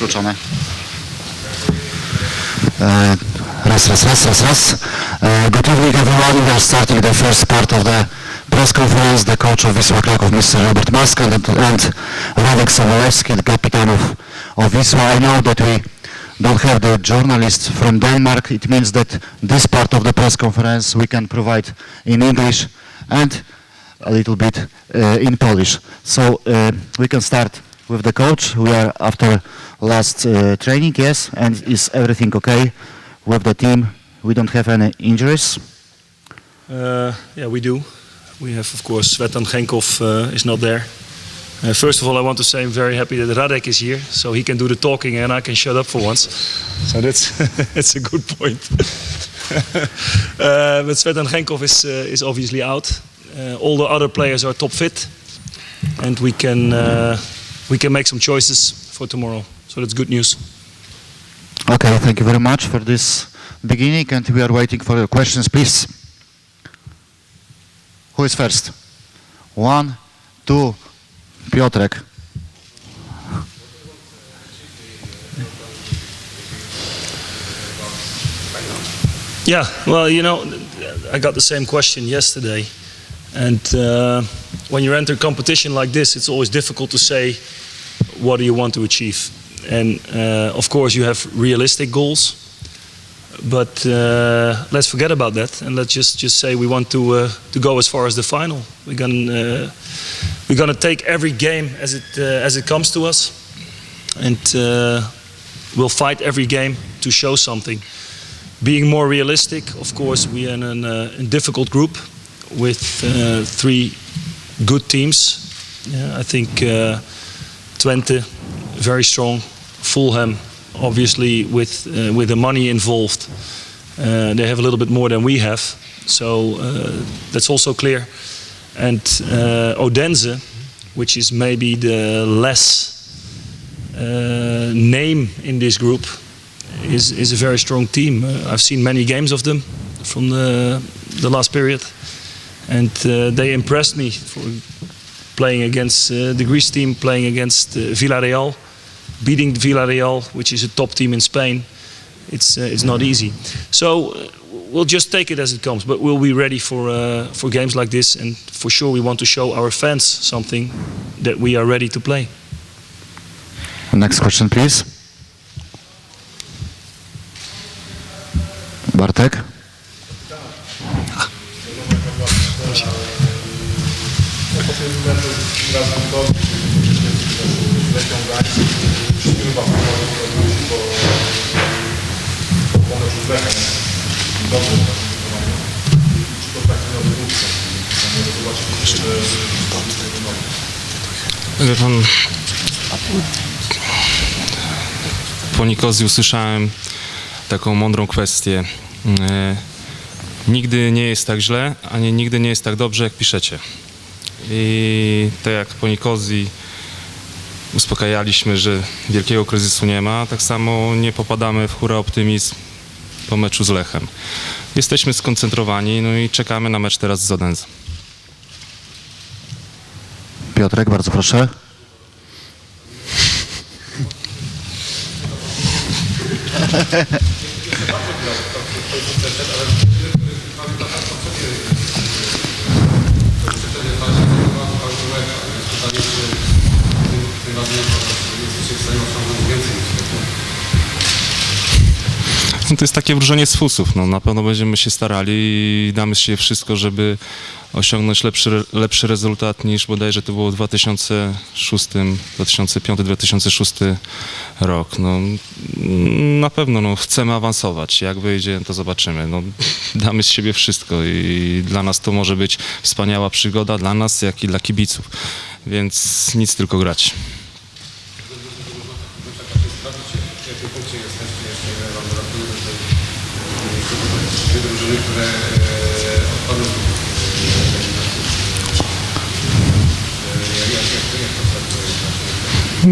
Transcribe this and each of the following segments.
Wkluczone. Uh, raz, raz, raz, raz, raz. Good evening everyone. We are starting the first part of the press conference. The coach of Wisła Kraków, Mr. Robert Maska and, and Radek Sobolewski, the captain of, of Wisła. I know that we don't have the journalists from Denmark. It means that this part of the press conference we can provide in English and a little bit uh, in Polish. So uh, we can start with the coach. We are after last uh, training, yes, and is everything okay with the team? We don't have any injuries. Uh, yeah, we do. We have, of course, Svetan Genkov uh, is not there. Uh, first of all, I want to say I'm very happy that Radek is here, so he can do the talking and I can shut up for once. So that's that's a good point. uh, but Svetan Genkov is uh, is obviously out. Uh, all the other players are top fit, and we can uh, we can make some choices for tomorrow. So that's good news. Okay, thank you very much for this beginning, and we are waiting for your questions, please. Who is first? One, two, Piotrek. Yeah, well, you know, I got the same question yesterday. And uh, when you enter competition like this, it's always difficult to say what do you want to achieve. And uh, of course, you have realistic goals. But uh, let's forget about that and let's just, just say we want to, uh, to go as far as the final. We're going uh, we're gonna take every game as it, uh, as it comes to us. And uh, we'll fight every game to show something being more realistic, of course, we are in a, difficult group with three good teams. Yeah, I think Twente, very strong. Fulham, obviously, with uh, with the money involved, uh, they have a little bit more than we have. So uh, that's also clear. And uh, Odense, which is maybe the less uh, name in this group, is is a very strong team. I've seen many games of them from the the last period, and they impressed me for playing against uh, the Greece team, playing against uh, Villarreal, beating Villarreal, which is a top team in Spain. It's uh, it's not easy. So. We'll just take it as it comes, but we'll be ready for uh, for games like this, and for sure we want to show our fans something that we are ready to play. Next question, please. Bartek. Wie pan, po Nikozji usłyszałem taką mądrą kwestię. E, nigdy nie jest tak źle, ani nigdy nie jest tak dobrze, jak piszecie. I tak jak po Nikozji uspokajaliśmy, że wielkiego kryzysu nie ma, tak samo nie popadamy w hura optymizm po meczu z Lechem. Jesteśmy skoncentrowani, no i czekamy na mecz teraz z Odense. Piotrek, bardzo proszę. No to jest takie wróżenie z fusów. No, na pewno będziemy się starali i damy się wszystko, żeby osiągnąć lepszy, lepszy rezultat niż bodajże to było w 2006, 2005, 2006 rok. No, na pewno no, chcemy awansować. Jak wyjdzie, to zobaczymy. No, damy z siebie wszystko i dla nas to może być wspaniała przygoda, dla nas, jak i dla kibiców. Więc nic, tylko grać.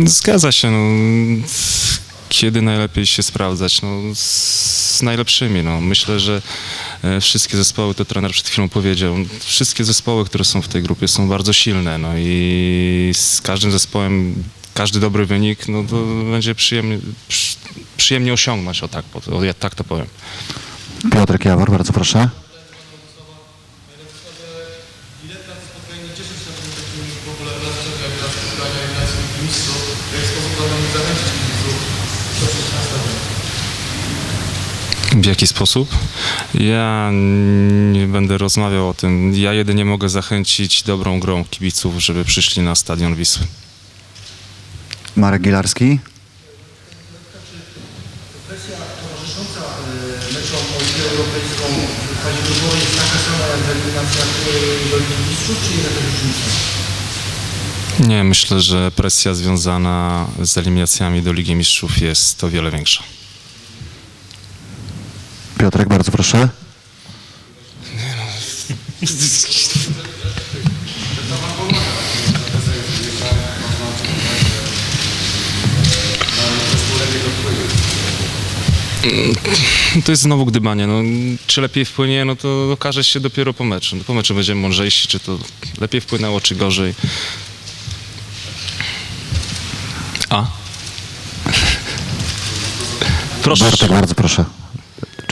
Zgadza się. No, kiedy najlepiej się sprawdzać? No, z najlepszymi. No. Myślę, że e, wszystkie zespoły, to trener przed chwilą powiedział, wszystkie zespoły, które są w tej grupie są bardzo silne. No i z każdym zespołem każdy dobry wynik, no to będzie przyjemnie, przy, przyjemnie osiągnąć, o tak, o, ja tak to powiem. Piotrek Jawor, bardzo proszę. W jaki sposób? Ja nie będę rozmawiał o tym. Ja jedynie mogę zachęcić dobrą grą kibiców, żeby przyszli na stadion Wisły. Marek Gilarski. Presja towarzysząca y, meczom o Ligę Europejską w fazie grupowej jest taka sama jak w eliminacjach do Ligi Mistrzów, czy jest jakaś różnica? Nie, myślę, że presja związana z eliminacjami do Ligi Mistrzów jest o wiele większa. Piotrek, bardzo proszę. To jest znowu gdybanie. No, czy lepiej wpłynie, no to okaże się dopiero po meczu. No, po meczu będziemy mądrzejsi, czy to lepiej wpłynęło, czy gorzej. A? Proszę. Bartek, bardzo proszę.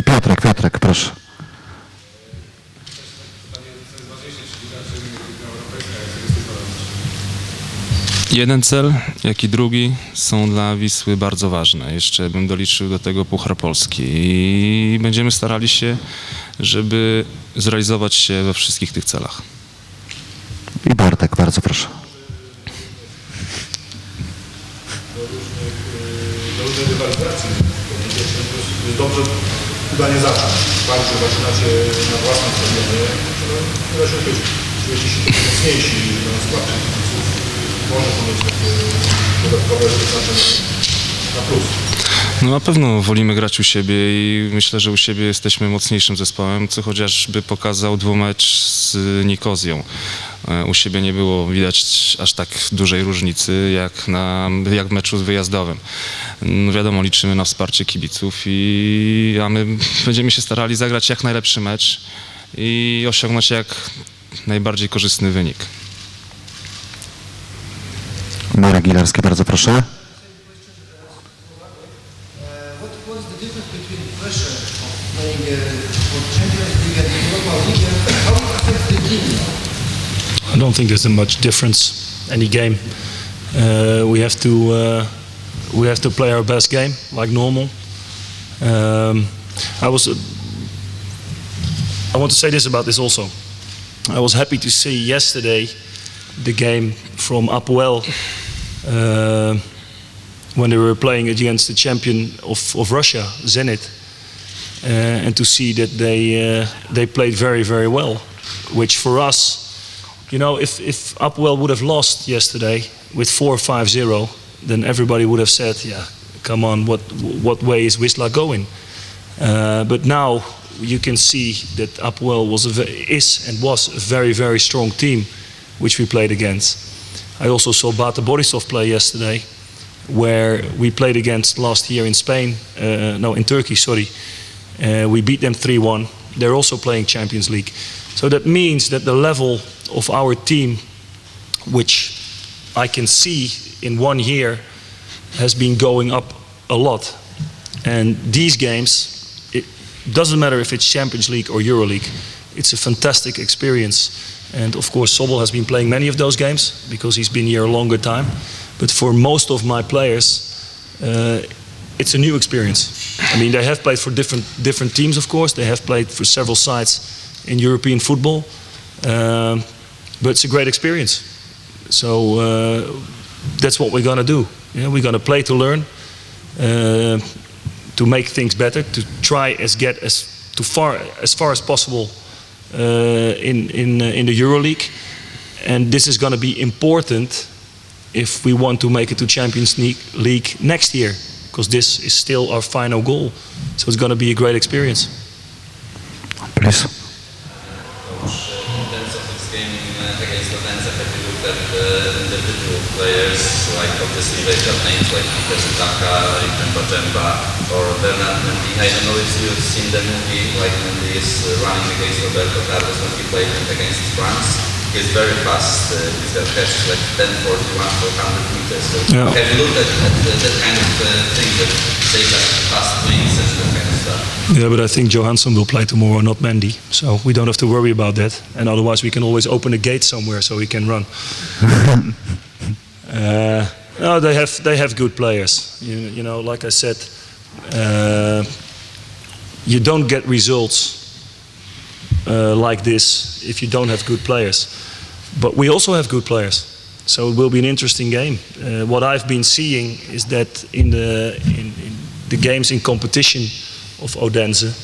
Piotrek, Piotrek, proszę. Jeden cel, jak i drugi są dla Wisły bardzo ważne. Jeszcze bym doliczył do tego Puchar Polski i będziemy starali się, żeby zrealizować się we wszystkich tych celach. I Bartek, bardzo proszę. do różnej rywalizacji. To jest dobrze chyba nie zacząć. Że zaczynacie na własnym stadionie, no, da się być. Czujecie się mocniejsi na skład kibiców. Może to mieć takie dodatkowe znaczenie na plus. No na pewno wolimy grać u siebie i myślę, że u siebie jesteśmy mocniejszym zespołem, co chociażby pokazał dwumecz z Nikozją. E, U siebie nie było widać aż tak dużej różnicy jak, na, jak w meczu wyjazdowym. No wiadomo, liczymy na wsparcie kibiców, i, a my będziemy się starali zagrać jak najlepszy mecz i osiągnąć jak najbardziej korzystny wynik. It affects the team? I don't think there's a much difference any game. Uh, we have to uh, we have to play our best game like normal. Um, I was. I want to say this about this also. I was happy to see yesterday the game from uh, when they were playing against the champion of, of Russia, Zenit, uh, and to see that they uh, they played very very well, which for us you know, if, if Upwell would have lost yesterday with 4 5 0, then everybody would have said, yeah, come on, what, what way is Wisla going? Uh, but now you can see that Upwell was a, is and was a very, very strong team which we played against. I also saw Bata Borisov play yesterday, where we played against last year in Spain, uh, no, in Turkey, sorry. Uh, we beat them 3 1. They're also playing Champions League. So that means that the level of our team, which I can see in one year, has been going up a lot. And these games, it doesn't matter if it's Champions League or EuroLeague, it's a fantastic experience. And of course, Sobol has been playing many of those games because he's been here a longer time. But for most of my players, uh, it's a new experience. I mean, they have played for different different teams, of course. They have played for several sides in European football, um, but it's a great experience. So uh, that's what we're gonna do. Yeah, we're gonna play to learn, uh, to make things better, to try as get as to far as far as possible in in uh, in the EuroLeague, and this is gonna be important if we want to make it to Champions League, next year, because this is still our final goal. So it's gonna be a great experience. Please. in terms of this game uh, against Odense, have you looked at the individual players, like obviously they got names like Peter Zutaka, Ricken Bajemba, or Bernard Mendy. I don't know if you've seen the movie, like Mendy is uh, running against Roberto Carlos when he played against France. He's very fast. Uh, he's got catches like 10, 41, 400 meters. So Yeah. have you looked at, at that kind of uh, thing that they got fast wings and that kind of stuff? Yeah, but I think Johansson will play tomorrow, not Mendy. So we don't have to worry about that. And otherwise, we can always open a gate somewhere so he can run. uh, no, they have they have good players. You, you know, like I said, uh, you don't get results uh, like this if you don't have good players. But we also have good players. So it will be an interesting game. Uh, what I've been seeing is that in the in, in the games in competition of Odense,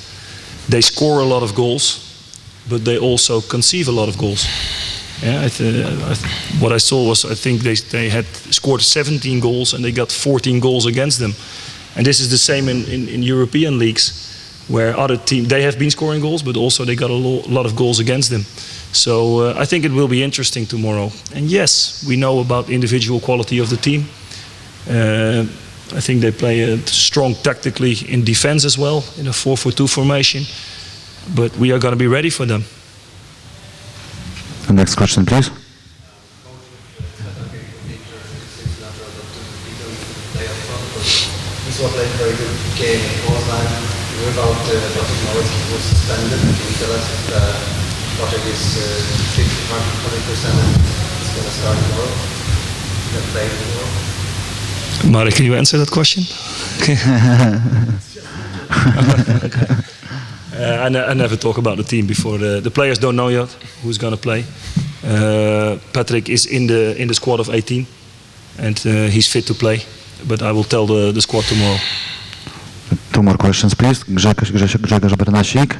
they score a lot of goals, but they also conceive a lot of goals. Yeah, I th- I th- what I saw was I think they, they had scored 17 goals and they got 14 goals against them. And this is the same in, in, in European leagues where other teams they have been scoring goals, but also they got a lo- lot of goals against them. So uh, I think it will be interesting tomorrow. And yes, we know about individual quality of the team. Uh, I think they play strong tactically in defense as well in a 4-4-2 formation. But we are going to be ready for them. The next question, please. Wisła played very good game in Poznań without uh, Bartosz Małecki was suspended. Can you tell us if uh, Bartek is uh, 50, 100% and is going to start tomorrow? Can play tomorrow? Marek, can you answer that question? Uh, I, ne- I never talk about the team before the, the players don't know yet who's going to play. Uh, Patrick is in the in the squad of 18, and uh, he's fit to play. But I will tell the, the squad tomorrow. Two more questions, please. Grzegorz, Grzegorz, Grzegorz Bernasik.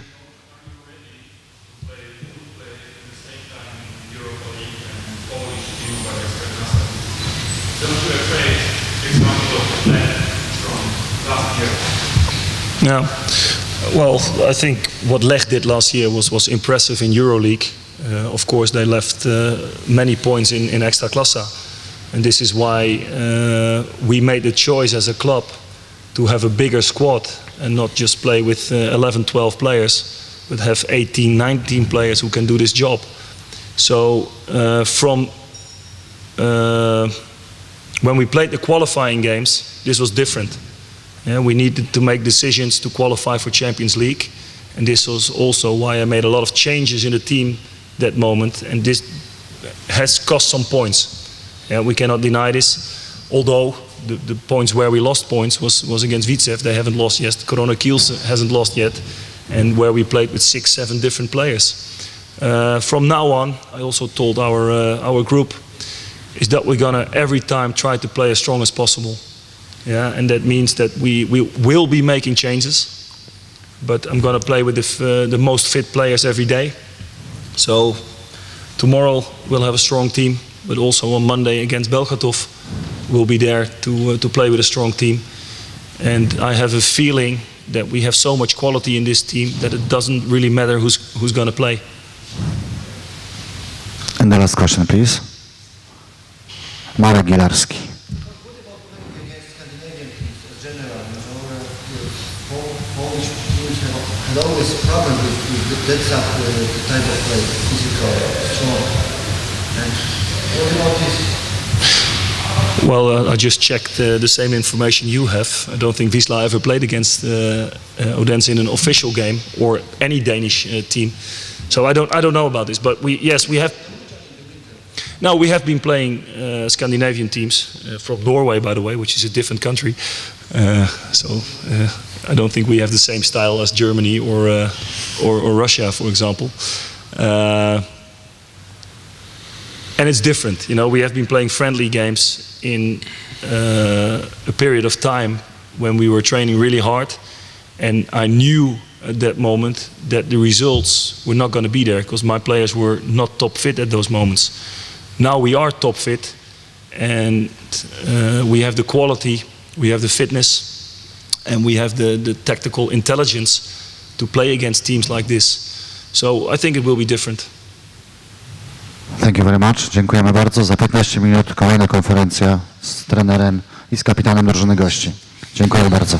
Yeah. Well, I think what Lech did last year was, was impressive in EuroLeague. Uh, of course, they left uh, many points in, in Extra Klasa. And this is why uh, we made the choice as a club to have a bigger squad and not just play with uh, 11, 12 players, but have 18, 19 players who can do this job. So uh, from uh, when we played the qualifying games, this was different. Yeah, we needed to make decisions to qualify for Champions League, and this was also why I made a lot of changes in the team that moment, and this has cost some points. Yeah, we cannot deny this. Although the, the points where we lost points was, was against Vitsev, they haven't lost yet. Corona Kiels hasn't lost yet, and where we played with six, seven different players. Uh, from now on, I also told our uh, our group is that we're gonna every time try to play as strong as possible. Yeah, and that means that we, we will be making changes, but I'm going to play with the, uh, the most fit players every day. So tomorrow we'll have a strong team, but also on Monday against Belgatov, we'll be there to, uh, to play with a strong team. And I have a feeling that we have so much quality in this team that it doesn't really matter who's, who's going to play. And the last question, please. Marek Gilarski. against Scandinavian teams in general, you know, uh, Pol- Polish teams problem with, with uh, type of physical, strong. And what about this? Well, uh, I just checked uh, the same information you have. I don't think Wisla ever played against uh, uh, Odense in an official game or any Danish uh, team. So I don't, I don't know about this. But we, yes, we have. No, we have been playing uh, Scandinavian teams uh, from Norway, by the way, which is a different country. Uh, so uh, I don't think we have the same style as Germany or uh, or, or Russia, for example. Uh, and it's different. You know, we have been playing friendly games in a period of time when we were training really hard, and I knew at that moment that the results were not going to be there because my players were not top fit at those moments. Now we are top fit, and uh, we have the quality, we have the fitness, and we have the, the tactical intelligence to play against teams like this. So I think it will be different. Thank you very much. Dziękujemy bardzo. Za 15 minut kolejna konferencja z trenerem i z kapitanem drużyny gości. Dziękuję bardzo.